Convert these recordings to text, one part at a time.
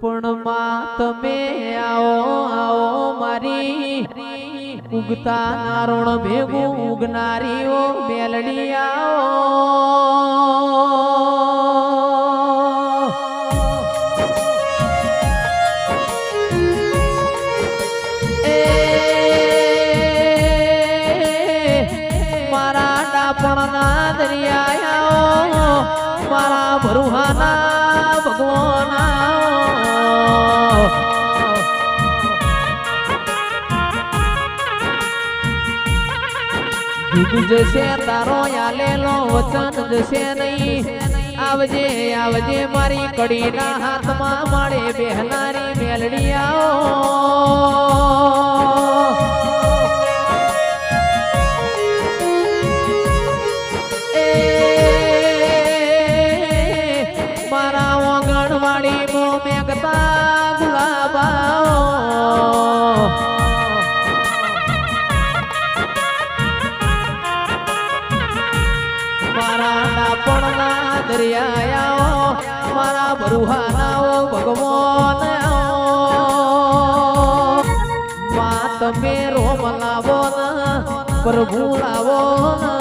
પણ માં તમે આવો આવો મારી. ઉગતા નારણ ભેગું ઉગનારીઓ બેલડી આવો. ભગવાના જુગ જશે તારો આલેલો વચન જશે નહીં. આવજે આવજે, મારી કડીના હાથમાં માળે બેહનારી મેલડી આવો. પ્રભુ ને.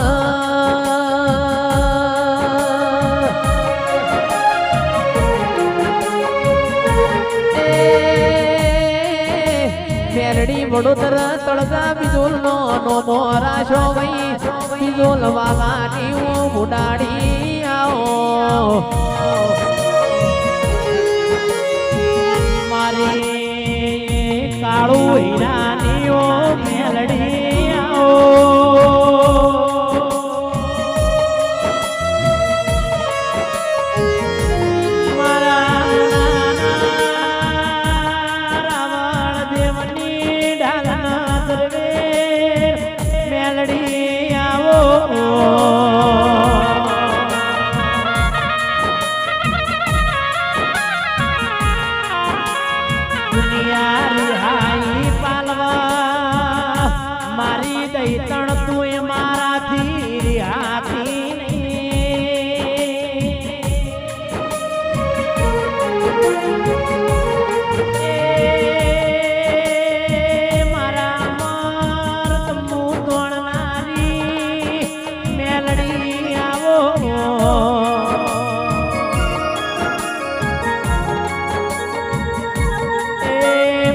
મેલડી વડોદરા તળગા બિજોલ નો નો મોરા શો ગઈ બિજોલ વાલા ની બુડાડી આવો. મારી કાળું હીરાની ઓ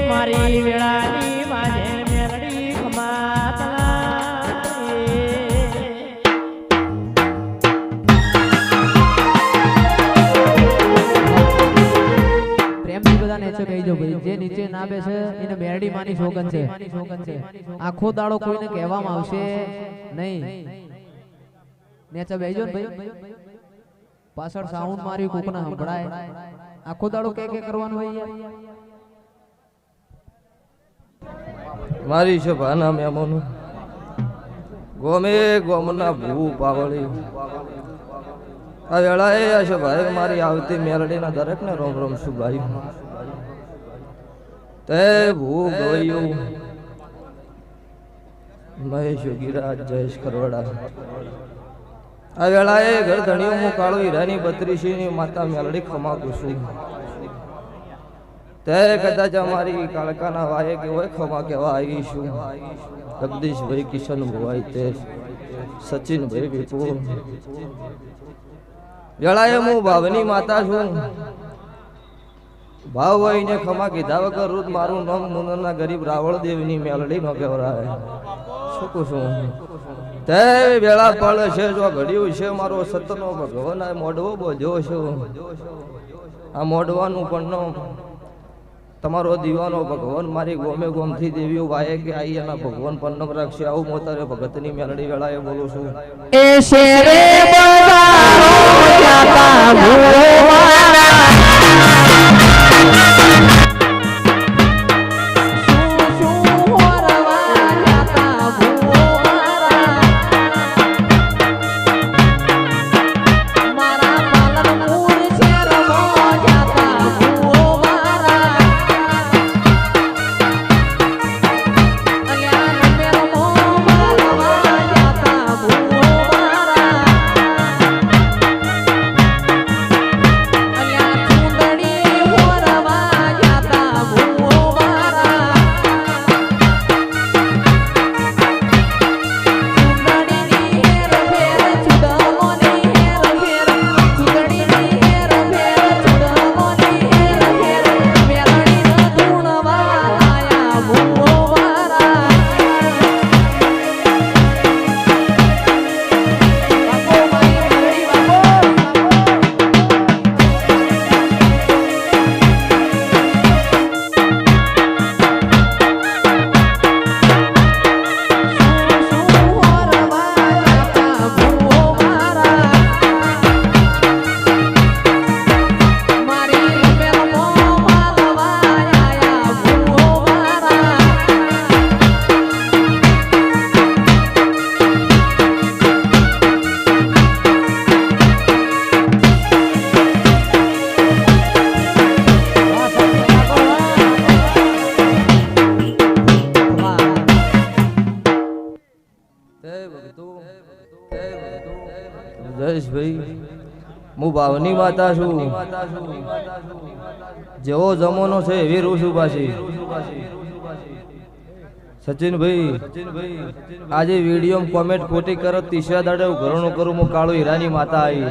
મારી વેળાની માજે પ્રેમથી બધા નેચે કહી ભાઈ, જે નીચે ના છે, એને મેરડી માની શોગન છે. આખો દાડો કોઈને કહેવામાં આવશે નહીં. નેચે બેજો ભાઈ. પાછળ સાઉન્ડ મારી આખો દાડો કે કે કરવાનું હોય મારી છે ભાના મેમોનું. ગોમે ગોમના ભૂ પાવળી. આ વેળાએ આ છે ભાઈ મારી આવતી મેલડીના દરેકને રોમ રોમ શું ભાઈ તે ભૂ ગયું. મહેશ ગિરાજ જયેશ કરવાડા આ વેળાએ ઘર ધણીઓ હું કાળો હીરાની બત્રીસીની માતા મેલડી ખમાતું છું તે કદાચ અમારી કાળકાના વાયે કે હોય ખમા કેવા આવીશું. જગદીશભાઈ કિશન ભુવાઈ તે સચિનભાઈ વિપુલ વેળાએ હું ભાવની માતા છું. ભાવ વહીને ખમા કીધા વગર રૂદ મારું નામ મુનરના ગરીબ રાવળ દેવની મેલડી નો કહેવરાય શું છું તે વેળા પળ છે, જો ઘડ્યું છે, મારો સતનો ભગવાન આ મોઢવો બોધ્યો છું. આ મોઢવાનું પણ તમારો દીવાનો ભગવાન મારી ગોમે ગોમથી દેવીઓ વાયે કે આઈ એના ભગવાન પન્નમ રાખશે. આવું મોતારે ભગતની મેલડી વેળાએ બોલું છું. એ શેરે બજારો હું ભાવની માતા છું. જેવો જમાનો છે એવી રૂ છું પાછી. સચિનભાઈ, આજે વીડિયો કોમેન્ટ ખોટી કરો તીસરા દાડે હું ઘરણું કરું, હું કાળો હીરાની માતા આવી.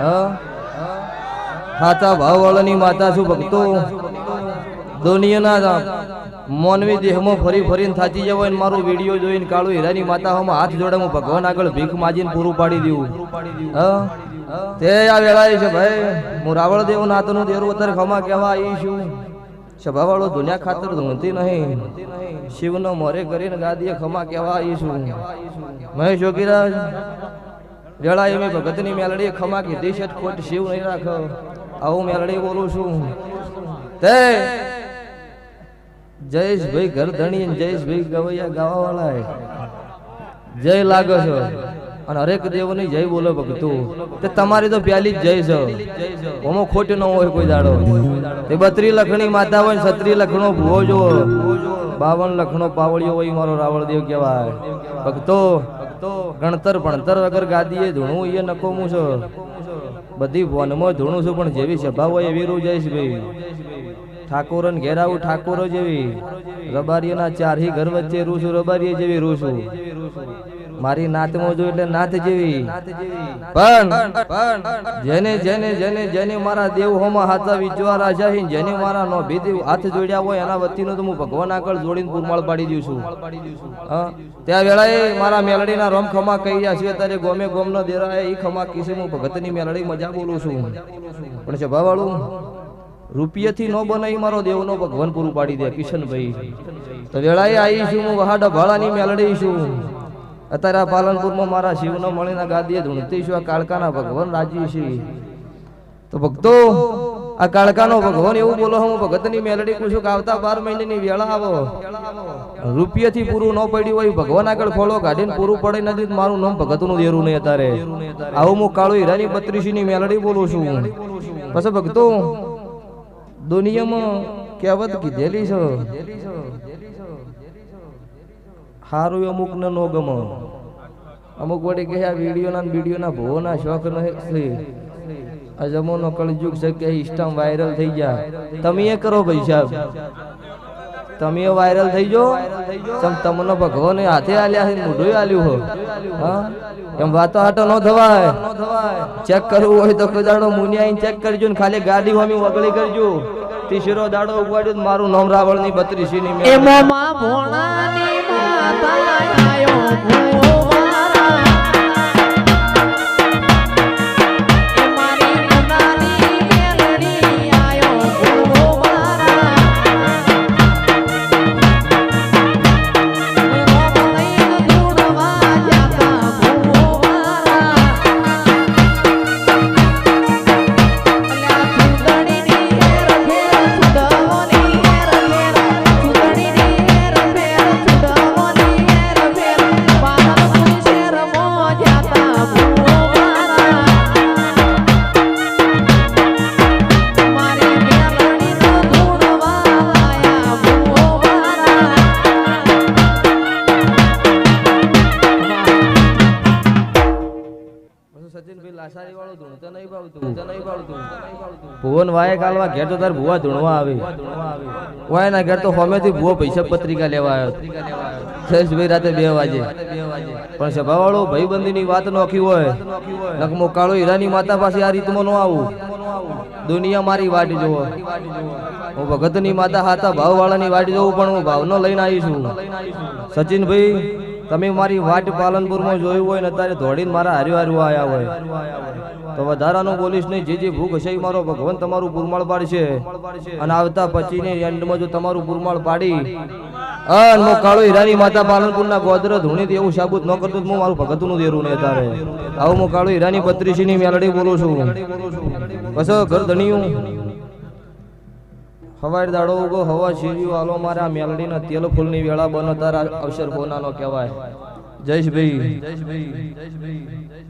હા? ખાતા ભાવવાળાની માતા છું ભક્તો. દુનિયાના મોનવી દેહમાં ફરી ફરીને થાચી જવાય ને મારો વીડિયો જોઈને કાળુ હીરાની માતા હમણાં હાથ જોડે હું ભગવાન આગળ ભીખ માજીને પૂરું પાડી હા? તે આ વેળાએ છે ભાઈ, હું રાવળ દેવ નાતનું દેરું અત્યારે ખમા કહેવા આવી છું. સભાવાળો દુનિયા ખાતર ધૂંધતી નહીં. શિવનો મોરે કરીને ગાદીએ ખમા કહેવા આવી છું. મહેશ જોગીરાજ વેળા એમ ભગતની મેલડી ખમા કીધી છે, ખોટ શિવ નહીં રાખ. આવું મેલડી બોલું છું. તે જયેશભાઈ ગરધણી જયેશભાઈ ગવૈયા ગાવા વાળા જય લાગો છો. અને હરેક દેવની જય બોલો ભગતું તે તમારી તો પ્યાલી જ જય છે. ઓમો ખોટ ન હોય કોઈ દાડો. તે બત્રી લખણી માતા હોય છત્રી લખણો ભૂવો જો બાવન લખણો પાવળિયો હોય મારો રાવળ દેવ કહેવાય. ભક્તો, ગણતર ભણતર વગર ગાદીએ ધૂણું એ નકોમું છે. બધી વનમાં ધૂણું છું, પણ જેવી સભા હોય એવી રૂ જઈશ ભાઈ ઠાકોર ને ઘેરાવું ઠાકોરો જેવી. રબારીઓના ચારહી ઘર વચ્ચે રૂસું, રબારીએ જેવી રૂસું. મારી નાતમાં જો એટલે નાથ જેવી. પણ જેને જેને જેને જેને મારા દેવ હોમાં હાથા આશા છે જેને મારા નો ભીધી હાથ જોડ્યા હોય, એના વતીનો તો હું ભગવાન આગળ જોડીને પુરમાળ પાડી દઉં છું. ત્યાં વેળાએ મારા મેલડીના રોમ ખમા કહી રહ્યા છે ત્યારે ગોમે ગોમનો દેરાય એ ખમા કીસે હું ભગતની મેલડી મજા બોલું છું. પણ છે ભાવાળું રૂપિયાથી ન બનાવી મારો દેવનો ભગવાન પૂરું પાડી દે કિશનભાઈ. તો વેળાએ આવી છું હું વહાડા ભાળાની મેલડી છું. અત્યારે આ પાલનપુરમાં મારા શિવનો મળીને ગાદીએ ધૂણતી છું આ કાળકાના ભગવાન રાજી છે. તો ભક્તો આ કાળકાનો ભગવાન એવું બોલો હું ભગતની મેલડી છું કે આવતા બાર મહિનાની વેળા આવો. રૂપિયાથી પૂરું ન પડ્યું હોય ભગવાન આગળ ખોળો કાઢીને પૂરું પડે નથી મારું નામ ભગતનું દેરું નહીં અત્યારે. આવું હું કાળો હીરાની બત્રીસી ની મેલડી બોલું છું. પછી ભક્તો દુનિયામાં કહેવત કીધેલી છે. સારું અમુક ને નો ગમો. અમુક વળી કહે, આ વિડીયોના વિડીયોના ભોના શોખ નથી આ જમાનો કળજુગ છે કે ઇન્સ્ટામ વાયરલ થઈ ગયા. તમે એ કરો ભાઈ સાહેબ. તમે વાયરલ થઈ જો તમ તમને ભગવાને હાથે આલ્યા છે મોઢું આલ્યું હો હા? એમ વાતો હાટો ન થવાય ચેક કરવું હોય તો કદાડો દાડો મુનિયા ચેક કરજો ને ખાલી ગાડી હોમી વગળી કરજો. તીસરો દાડો ઉગાડ્યો મારું નામ રાવળની બત્રીસી ની એમાં ભોણા ની માતા આયો ભુવન વાય કાલવા ઘેર તો તાર ભુવા ધૂણવા આવે. વાય ના ઘેર તો હોમેથી ભુવો પૈસા પત્રિકા લેવા આવ્યો. સરેશભાઈ રાતે બે વાગે. પણ સભાવાળો ભાઈબંધીની વાત નોખી હોય. નકમો કાળો હીરાની માતા પાસે આ રીતમાં ન આવું. દુનિયા મારી વાટ જોવો હું ભગતની માતા હાથા ભાવવાળાની વાટ જોઉં, પણ હું ભાવ નો લઈને આવી છું. સચિનભાઈ તમે મારી વાટ પાલનપુરમાં જોયું હોય ને અત્યારે દોડીને મારા હાર્યું હાર્યું આવ્યા હોય. તો વધારાનું બોલીશ નહીં, જે જે ભૂખ હશે મારો ભગવાન તમારું પુરમાળ પાડશે. અને આવતા પચીને એન્ડમાં જો તમારું પુરમાળ પાડી, અન કાળો હીરાની માતા પાલનપુરના ગોદર ધૂણી એવું સાબુત ન કરતો હું મારું ભગતનું દેરું નહીં અત્યારે આવું હું કાળો હીરાની બત્રીસીની મેલડી બોલું છું. બસ ઘર ધણીયું હવાઈ દાડો ઉગો હવા શીર્યું આલો મારા મેલડીના તેલ ફૂલની વેળા બનો, તારા અવસર હોનાનો કહેવાય. જયેશભાઈ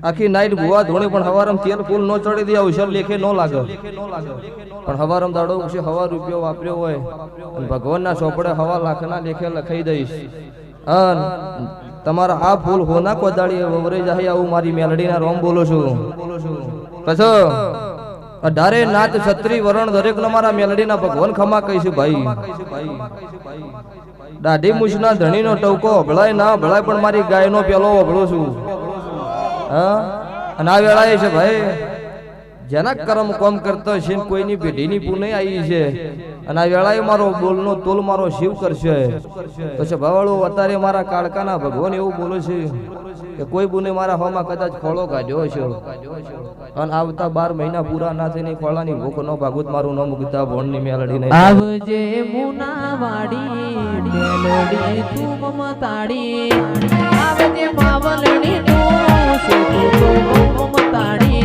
આખી નાઈટ ભુવા ધોણી, પણ હવારમ તેલ ફૂલ નો ચડી દે, અવસર લેખે નો લાગે. પણ હવારમ દાડો ઉગશે, હવા રૂપિયો વાપર્યો હોય. ભગવાનના ચોપડે હવા લાખના લેખે લખાઈ દઈશ. અન તમારા આ ફૂલ હોના કોદાળી વવરે જાય આવું મારી મેલડીના રોમ બોલો છું. પછી અઢારે નાત છત્રી વરણ દરેક મારા મેલડીના ભગવાન ખમા કહીશું ભાઈ. દાઢી મૂછના ધણીનો ટવકો અભળાય ના અભળાય પણ મારી ગાયનો પેલો અભળો છું. હા? અને આ વેળાએ છે ભાઈ જેના કર્મ કોમ કરતો છે, કોઈની પેઢીની પુનઃ આવી છે. અને આ વેળાએ મારો બોલનો તોલ મારો શિવ કરશે. તો છે અત્યારે મારા કાળકાના ભગવાન એવું બોલે છે કે કોઈ બુને મારા હોમાં કદાચ ખોળો કાઢ્યો છે અને આવતા બાર મહિના પૂરા ના થઈને ખોળાની ભૂખ નો ભાગવત મારું ન મુકતા ભોણની મેલડી નહીં આવજે મુનાવાડી, મેલડી તું મમતાડી. આવજે પાવલડી તું તું મમતાડી.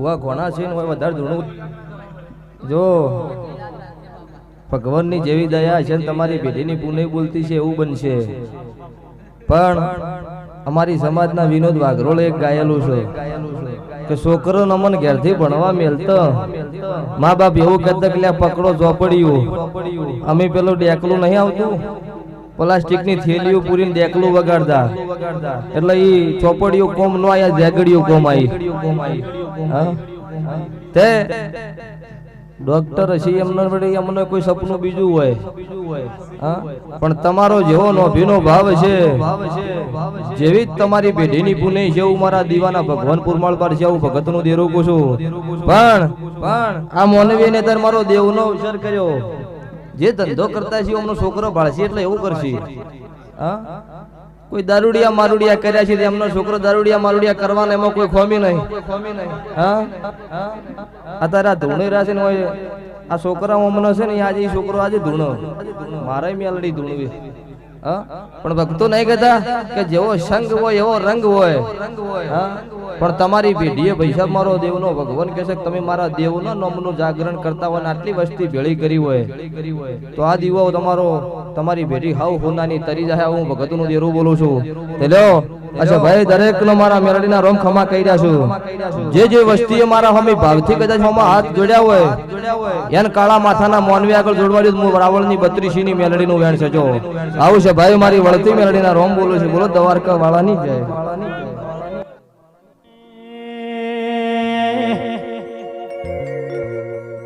ભુવા ઘોણા છે ને વધારે ધૂણું. જો ભગવાનની જેવી દયા છે તમારી પેઢીની પુનઃ બોલતી છે એવું બનશે. પણ અમારી સમાજના વિનોદ વાઘરોળે એક ગાયેલું છે કે છોકરો નમન ઘેરથી ભણવા મેલતો. મા બાપ એવું કહેતા કે પકડો ચોપડ્યું અમે પેલું ડેકલું નહીં આવતું. પ્લાસ્ટિકની થેલીઓ પૂરીને દેખલું વગાડતા. એટલે ઈ ચોપડીઓ કોમ નો આયા ઝેગડીઓ કોમ આવી હા? તે ડોક્ટર હશે એમને વળી અમને કોઈ સપનું બીજું હોય. હા? પણ તમારો જેવો નોભીનો ભાવ છે. જેવી જ તમારી પેઢીની પુને જેવું મારા દીવાના ભગવાન પુરમાળ પર છે હું ભગતનું દેરું છું. પણ પણ આ મોનવી ને તાર મારો દેવનો અવસર કર્યો. જે ધંધો કરતા છે, એમનો છોકરો ભાળશે એટલે એવું કરશે. હા? કોઈ દારૂડિયા મારુડિયા કર્યા છે એમનો છોકરો દારૂડિયા મારુડિયા કરવાના એમાં કોઈ ખોમી નહીં. હા? અત્યારે આ ધૂણી છે ને હોય. આ છોકરા અમને છે ને, આજે છોકરો આજે ધૂણો. મારે મેલડી ધૂણવી. પણ ભક્તો નહીં કહેતા કે જેવો સંગ હોય, એવો રંગ હોય. પણ તમારી પેઢીએ પૈસા મારો દેવનો, ભગવાન કહે છે કે તમે મારા દેવના નામનું જાગરણ કરતા હોય આટલી વસ્તી ભેળી કરી હોય. તો આ દીવો તમારો તમારી પેઢી હાવ હોનાની તરી જાય હું ભગતનું દેરું બોલું છું. તે અચ્છા ભાઈ દરેક નો મારા મેરડીના રોમ ખમા કર્યા છું. જે જે વસ્તીએ મારા હમી ભાવથી કદાચ હમા હાથ જોડ્યા હોય એન કાળા માથાના મોનવી આગળ જોડવાડ્યું હું રાવળની બત્રીસી ની મેલડીનું વેણ છે જો. આવું છે ભાઈ મારી વળતી મેલડીના રોમ બોલું છું. બોલો દવારકા વાળાની જય.